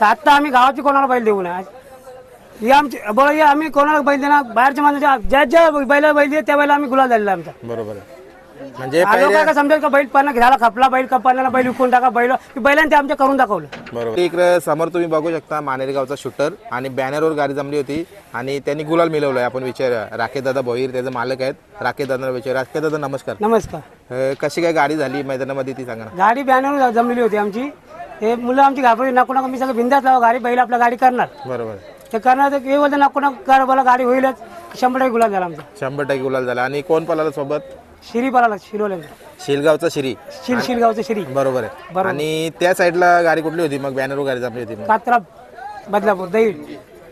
तर आत्ता आम्ही गावाची कोणाला बैल देऊ नये. हे आमची बरं हे आम्ही कोणाला बैल देणार? बाहेरच्या माणसाच्या ज्या ज्या बैला बैल दिले त्या बैला आम्ही गुलाल झालेला आमचा. बरोबर आहे. म्हणजे आलो का समजेल का बैल पाना घ्यायला खपला बैल कपाला बैल विकून टाका बैल की बैलांनी ते आमच्या करून दाखवलं. बरोबर. इकडे समोर तुम्ही बघू शकता मानेरगावचा शूटर आणि बॅनरवर गाडी जमली होती आणि त्यांनी गुलाल मिळवलाय. आपण विचार राकेश दादा भोईर त्याचे मालक आहेत. राकेश दादा विचार राकेश दादा नमस्कार. नमस्कार. अं, कशी काय गाडी झाली मैदानामध्ये ती सांगा ना. गाडी बॅनर जमलेली होती आमची. हे मुलं आमची घाबरली नको नको मी सगळं बिंदास लावा गाडी बैल आपल्या गाडी करणार. बरोबर. ते करणार तर हे बोलते नको नको कर बोला गाडी होईलच. शंभर टक्के गुलाल झाला आमचा. शंभर टक्के गुलाल झाला. आणि कोण पळाला सोबत? शिरी पळाला शिरोले शिलगावचा श्री. शिर शिरगावचं शिरी. बरोबर आहे. आणि त्या साईडला गाडी कुठली होती? मग बॅनरवर गाडी जमली होती मग. कात्रा बदलापूर दही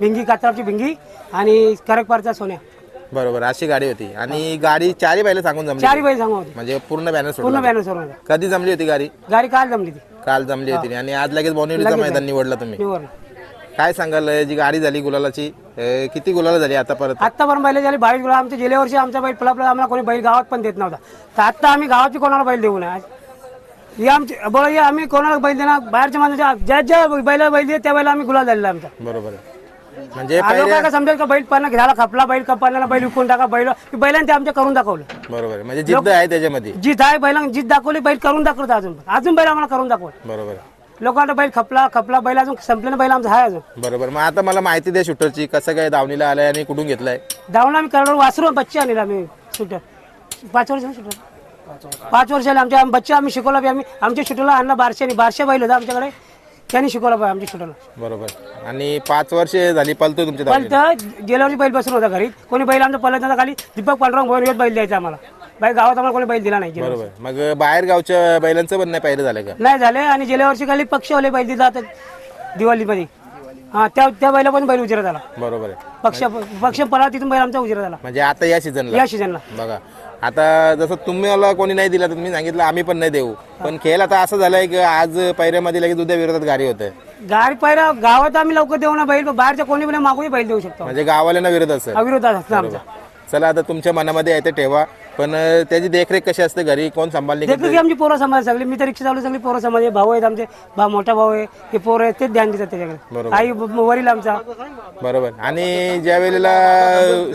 भिंगी कात्राची भिंगी आणि करकपारचा सोन्या. बरोबर अशी गाडी होती. आणि गाडी चारही बैल सांगून जमली चारही बैल सांगू होती. म्हणजे पूर्ण बॅनर पूर्ण सोडला बॅनर कधी जमली होती गाडी? गाडी काल जमली ती काल जमली होती आणि आज लगेच बोनिवलीचं मैदान निवडला तुम्ही. काय सांगाल जी गाडी झाली गुलालाची किती गुलाला झाली आता परत? आत्तापर्यंत बैल झाली बावीस गुलाल. आमच्या गेल्या वर्षी आमचा बैल पला आम्हाला कोणी बैल गावात पण देत नव्हता. तर आत्ता आम्ही गावाची कोणाला बैल देऊ नये? हे आमची बरं हे आम्ही कोणाला बैल देणार? बाहेरच्या माणसाच्या ज्या ज्या बैला बैल त्या बैला आम्ही गुलाल झालेला आमचा. बरोबर आहे. म्हणजे आलो काय का समजेल का बैल पाना घ्यायला खपला बैल कपाला बैल विकून टाका बैल की बैलांनी ते आमच्या करून दाखवलं. बरोबर आहे. म्हणजे जिद्द आहे त्याच्यामध्ये. जित आहे बैलांना जित दाखवली बैल करून दाखवत अजून. अजून बैल आम्हाला करून दाखवलं. बरोबर आहे. लोकांना बैल खपला खपला बैल अजून संपलेला बैल आमचा आहे अजून. बरोबर. मग आता मला माहिती द्या शूटरची कसं काय दावणीला आलाय आणि कुठून घेतलाय? धावून आम्ही करणार वासरू बच्चे आणले आम्ही शूटर. पाच वर्ष शूटर. पाच वर्षाला आमच्या बच्चे आम्ही शिकवला बी आम्ही आमच्या शूटरला आणला बारशे बारशे बैल होता आमच्याकडे. त्यांनी शिकवला पाहिजे आमच्या शूटरला बरोबर. आणि पाच वर्ष झाली पलतोय तुमच्या पण दावणीला तर गेल्या वर्षी बैल बसून होता घरी. कोणी बैल आमचा पलत नव्हता खाली. दीपक पांडुरंग भवन बैल द्यायचा आम्हाला. बाई गावात आम्हाला कोणी बैल दिला नाही. गेल्या. बरोबर. मग बाहेर गावच्या बैलांचं पण नाही पाहिजे झालं का? नाही झाले. आणि गेल्या वर्षी खाली पक्ष वाले बैल दिला आता दिवाळीमध्ये. हा त्या त्या बैला पण बैल उजिरा झाला बरोबर आहे. पक्ष पक्ष पळा तिथून बैल आमचा उजिरा झाला म्हणजे आता या सीझनला या सीझनला बघा. आता जसं तुम्हाला कोणी नाही दिला तर तुम्ही सांगितलं आम्ही पण नाही देऊ. पण खेळ आता असं झालंय की आज पैऱ्यामध्ये लगेच उद्या विरोधात गाडी होते. गाडी पहिला गावात आम्ही लवकर देऊ ना बैल पण बाहेरच्या कोणी पण मागून बैल देऊ शकतो. म्हणजे गावाल्यांना विरोध असेल. अविरोध असतो आमचा. चला आता तुमच्या मनामध्ये आहे ते ठेवा. पण त्याची देखरेख कशी असते घरी? कोण सांभाळणे देखील की आमची पोरं समाज सगळी. मी तर रिक्षा चालू सगळी पोरं समाज आहे भाऊ आहेत आमचे. भाऊ मोठा भाऊ आहे. हे पोरं आहेत तेच ध्यान देतात त्याच्याकडे. आई वरील आमचा. बरोबर. आणि ज्या वेळेला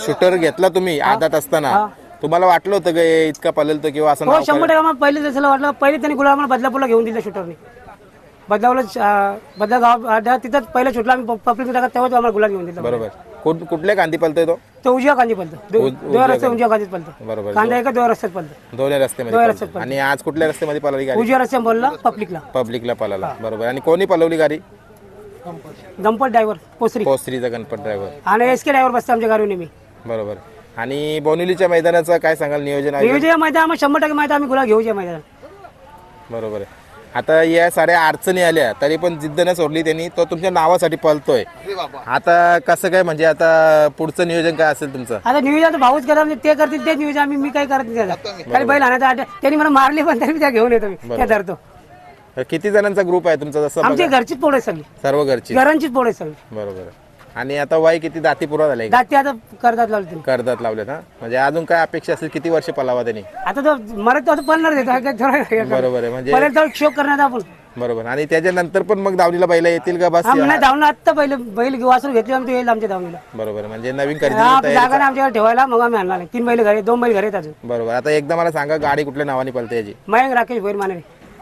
शूटर घेतला तुम्ही आदात असताना तुम्हाला वाटलं होतं का हे इतका पळेल तर किंवा असं हो नाव शंभर टक्के आम्हाला पहिले जसं वाटलं. पहिले त्यांनी गुलाब आम्हाला बदलापूरला घेऊन दिलं शूटरने. बदलापूरला बदला गाव अड्डा तिथंच आम्ही पब्लिक टाकत तेव्हाच आम्हाला गुलाब घेऊन दिला. बरोबर. कुठ- कुठल्या कांदी पळतोय तो? तो उजव्या कांदी पलतो. दोन रस्ते उजव्या कांदीत पलतो. बरोबर. कांदा एका दोन रस्त्यात पलतो? दोन्ही रस्त्यामध्ये पळतो. आणि आज कुठल्या रस्त्यामध्ये पळवली गाडी? उजव्या रस्त्यात बोलला पब्लिकला. पब्लिकला पळाला. बरोबर. आणि कोणी पळवली गाडी? गंपत ड्रायव्हर पोसरी. पोस्त्रीचा गणपत ड्रायव्हर आणि एस के ड्रायव्हर बसतो आमच्या गाडी नेहमी. बरोबर. आणि बोनिवलीच्या मैदानाचं काय सांगाल नियोजन आहे नियोजन माहिती आहे, आम्हाला शंभर टक्के माहिती आहे, आम्ही गुलाब घेऊया मैदानात. बरोबर आहे. आता या साऱ्या अडचणी आल्या तरी पण जिद्द न सोडली त्यांनी तो तुमच्या नावासाठी पळतोय. आता कसं काय म्हणजे आता पुढचं नियोजन काय असेल तुमचं? आता नियोजन भाऊच करतात म्हणजे ते करतील ते नियोजन आम्ही मी काय करत नाही त्याचा खाली बैल आणायचा आठ त्यांनी मला मारले पण तरी मी त्या घेऊन येतो मी. त्या धरतो. किती जणांचा ग्रुप आहे तुमचा? जसं आमची घरचीच पोळ सगळी. सर्व घरची घरांचीच पोळ सगळी. बरोबर आहे. आणि आता वय किती? दाती पुरा झालाय का? दाती आता करतात लावली कर्जात लावलेत हा? म्हणजे अजून काय अपेक्षा असेल किती वर्ष पलावा त्यांनी? आता तो मरत तो आता पळणार बरोबर आहे म्हणजे तर शोक करण्यात आपण. बरोबर. आणि त्याच्यानंतर पण मग दावणीला बैला येतील का? बस धावणं आत्ता पहिले बैल वासरू घेतले आम्ही ते येईल आमच्या धावणीला बरोबर. म्हणजे नवीन खरेदी जागा आमच्याकडे ठेवायला मग आम्ही आणणार. तीन बैल घरी दोन बैल घरी अजून. बरोबर. आता एकदा मला सांगा गाडी कुठल्या नावाने पळते याची? मयंक राकेश भोईर माने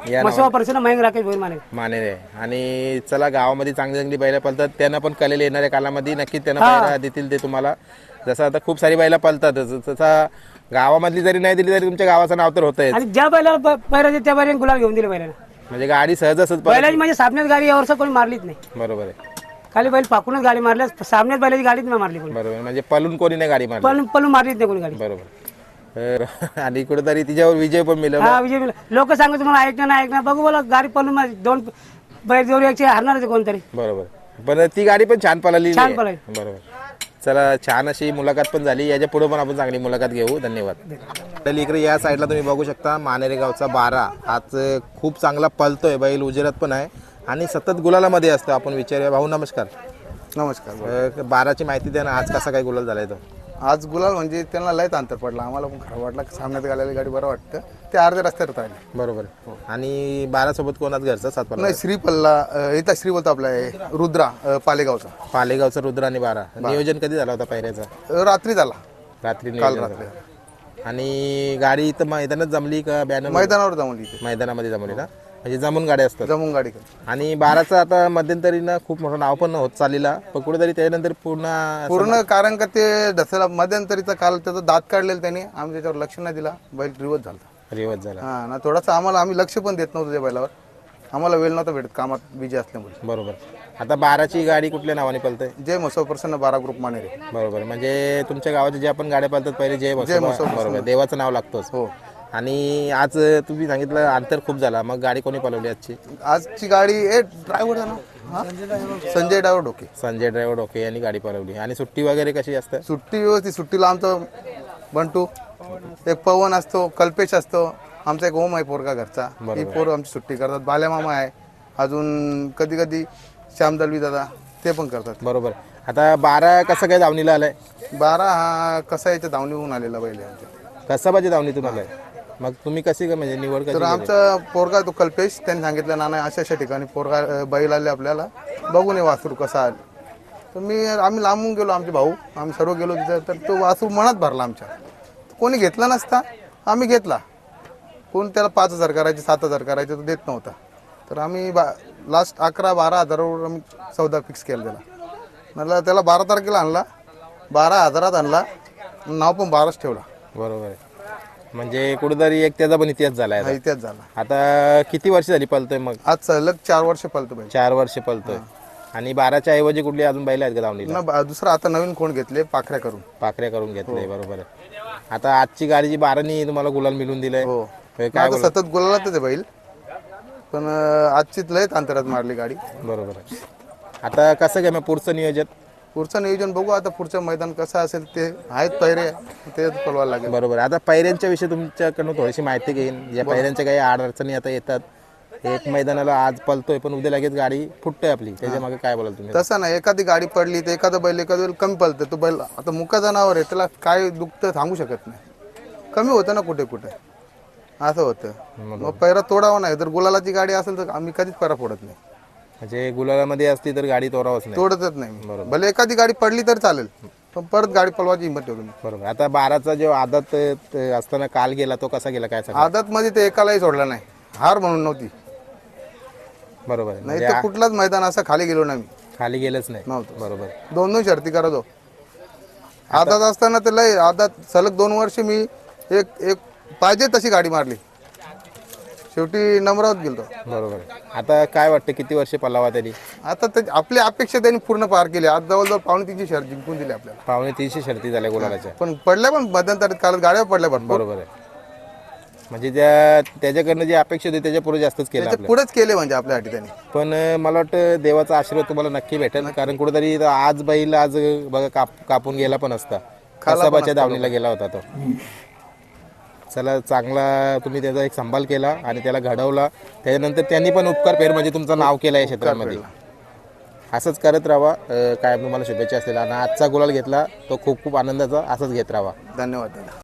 या मयंक राकेश भोईर माने. माने आणि चला गावामध्ये चांगली चांगली बैला पळतात त्यांना पण कलेला येणाऱ्या कालामध्ये नक्कीच त्यांना बैला देतील ते तुम्हाला. जसं आता खूप सारी बैला पळतात तसा गावामधली जरी नाही दिली तरी तुमच्या गावाचं नाव तर होतंय आणि ज्या बैलाला पैराचे त्या बैलाने गुलाल घेऊन दिले बैलाला. म्हणजे गाडी सहज असत बैलाची म्हणजे सामन्यात गाडी यावर्षी कोणी मारलीच नाही. बरोबर आहे. खाली बैल पाकूनच गाडी मारल्या सामन्यात बैलाची गाडीच नाही मारली कोणी. बरोबर म्हणजे पळून कोणी नाही गाडी मारली. पळून पळून मारलीच नाही कोणी गाडी. बरोबर आणि कुठेतरी तिच्यावर विजय पण मिळवला. हा विजय लोक सांगत तुम्हाला ऐकणार नाही ऐकणार बघू बोला गाडी पळून मार- दोन बैल एकशे हारणार कोणतरी. बरोबर. पण ती गाडी पण छान पळाली छान पळाली. बरोबर. चला छान अशी मुलाखत पण झाली. याच्यापुढे पण आपण चांगली मुलाखत घेऊ. धन्यवाद. तर इकडे या साईडला तुम्ही बघू शकता मानेरे गावचा बारा. आज खूप चांगला पळतोय. बैल उजेरात पण आहे. आणि सतत गुलालामध्ये असतो. आपण विचारूया. भाऊ नमस्कार. नमस्कार अं, बाराची माहिती द्या ना. आज कसा काय गुलाल झालाय तो? आज गुलाल म्हणजे त्यांना लयच अंतर पडलं. आम्हाला पण खरं वाटलं. सामन्यात घालायला गाडी बरं वाटतं. ते अर्ध्या रस्त्यावर राहिले बरोबर. आणि बारा सोबत कोणाच घरचा? सातपाला नाही श्रीपल्ला अं, इथला श्री बोलतो आपला हे, रुद्रा अं, पालेगावचा. पालेगावचा रुद्र आणि बारा. नियोजन कधी झाला होता पायऱ्याचा? अं, रात्री झाला. रात्री काल नियोजन रात्री. झालं. आणि गाडी इथं मैदानात जमली का? बॅनर मैदानावर इथे. मैदानामध्ये जमली ना? म्हणजे जमून गाड्या असतात. जमून गाडी. आणि बाराचं आता मध्यंतरी ना खूप मोठं नाव पण होत चाललेला पण कुठेतरी त्याच्यानंतर पुन्हा पूर्ण कारण का ते दसरा मध्यंतरीचा काल त्याचा दात काढलेला त्याने आम्ही त्याच्यावर लक्ष नाही दिला बैल रिवर्स झाला रिवर्स झाला. हा ना थोडासा आम्हाला आम्ही लक्ष पण देत नव्हतो त्या बैलावर. आम्हाला वेळ नव्हता भेटत कामात बिजी असल्यामुळे. बरोबर. आता बाराची गाडी कुठल्या नावाने पळते? जय मसो प्रसन्न बारा ग्रुप मानेरे. बरोबर. म्हणजे तुमच्या गावाचे जे आपण गाड्या पाळतात पहिले जय म्हसोबा बरोबर. देवाचं नाव लागतोच. हो. आणि आज तुम्ही सांगितलं अंतर खूप झाला. मग गाडी कोणी पळवली आजची? आजची गाडी ए ड्रायव्हर ना हा? संजय ड्रायव्हर डोके. संजय ड्रायव्हर डोके यांनी गाडी पळवली आणि सुट्टी वगैरे कशी असते? सुट्टी व्यवस्थित सुट्टीला आमचं बंटू एक पवन असतो कल्पेश असतो. आमचा एक ओम आहे पोरगा घरचा. ही पोरं आमची सुट्टी करतात. बाल्या मामा आहे. अजून कधी कधी श्याम दलवी दादा ते पण करतात. बरोबर. आता बारा कसं काय दावणीला आलाय? बारा हा कसा याच्या धावणीहून आलेला बैल आहे आमच्या. कसा पाहिजे दावणीतून आलाय? मग तुम्ही कशी काय म्हणजे निवड कशी तर आमचा पोरगा तो कल्पेश त्यांनी सांगितलं नाना अशा अशा ठिकाणी पोरगा बैल आले आपल्याला. बघून ये वासरू कसा आले. तर मी आम्ही लांबून गेलो आमचे भाऊ. आम्ही सर्व गेलो तिथं. तर तो वासरू मनात भरला आमच्या. कोणी घेतला नसता. आम्ही घेतला. कोण त्याला पाच हजार करायचे सात हजार करायचे तो देत नव्हता. तर आम्ही बा लास्ट अकरा बारा हजारावर आम्ही सौदा फिक्स केला त्याला. मला त्याला बारा तारखेला आणला. बारा हजारात आणला. नाव पण बाराच ठेवला. बरोबर आहे. म्हणजे कुठेतरी एक त्याचा पण इतिहास झालाय हा आता. इतिहास झाला. आता किती वर्ष झाली पळतोय मग? आज सलग चार वर्ष बैल चार वर्ष पळतोय. आणि बाराच्या ऐवजी कुठली अजून बैल आहेत का ना बा- दुसरा आता नवीन कोण घेतले? पाखऱ्या करून. पाखऱ्या करून घेतले बरोबर आहे. आता आजची गाडी जी बारानी तुम्हाला गुलाल मिळून दिलंय हो. हे काय आता सतत गुलालाच आहे बैल. पण अं, आजची लयच अंतरात मारली गाडी. बरोबर आहे. आता कसं काय मग पुढचं नियोजन? पुढचं नियोजन बघू आता पुढचं मैदान कसं असेल ते आहेत पैरे ते पळवायला लागेल. बरोबर. आता पैऱ्यांच्या विषयी तुमच्याकडनं थोडीशी माहिती घेईन. या पैऱ्यांच्या काही अडचणी आता येतात. एक मैदानाला आज पळतोय पण उद्या लगेच गाडी फुटतोय आपली. त्याच्यामागे काय बोलाल तुम्ही? तसं नाही. एखादी गाडी पडली तर एखादा बैल एखादा बैल कमी पळतं तो बैल आता मुका जनावर आहे त्याला काय दुखतं सांगू शकत नाही. कमी होतं ना कुठे कुठे. असं होतं. मग पैरा तोडावा नाही. जर गुलालाची गाडी असेल तर आम्ही कधीच पैरा फोडत नाही. म्हणजे गुलालामध्ये असती तर गाडी तोरावच नाही. तोडतच नाही. भले एखादी गाडी पडली तर चालेल पण परत गाडी पळवायची हिंमत ठेवतो मी बरोबर. आता बाराचा जो आदत अ, असताना काल गेला तो कसा गेला काय सांगा आदत मध्ये ते एकालाही सोडला नाही. हार म्हणून नव्हती. बरोबर. आहे नाही तर कुठलाच मैदान असं खाली गेलो नाही मी. खाली गेलंच नाही. नव्हतं. बरोबर. दोन दोन शर्ती करत हो आदात असताना तर लय आदात सलग दोन वर्ष मी एक एक पाहिजे तशी गाडी मारली. शेवटी नम्रावत गेलो बरोबर. आहे. आता काय वाटतं किती वर्ष पलावा तरी आता ते आपली अपेक्षा त्यांनी पूर्ण पार केली. आज जवळजवळ पावणे तीनशे शर्ट जिंकून दिली आपल्याला. पावणे तीनशे शर्ती झाल्या गुलालाच्या पण पडल्या पण मध्यंतरीत काल गाड्या पडल्या भरपूर. बरोबर आहे. म्हणजे त्या त्याच्याकडनं जे अपेक्षा होती त्याच्या पुढे जास्तच केलं आपलं पुढेच केले म्हणजे आपल्यासाठी त्यांनी. पण अं, मला वाटतं देवाचा आशीर्वाद तुम्हाला नक्की भेटेल. कारण कुठेतरी आज बैल आज बघा काप कापून गेला पण असता. कसाबाच्या दावणीला गेला होता तो. चला चांगला तुम्ही त्याचा एक संभाल केला आणि त्याला घडवला. त्याच्यानंतर त्यांनी पण उपकार पेर म्हणजे तुमचं नाव केलं या क्षेत्रामध्ये. असंच करत राहा. अं, काय तुम्हाला शुभेच्छा असतील. आणि आजचा गुलाल घेतला तो खूप खूप आनंदाचा असंच घेत राहा. धन्यवाद दादा.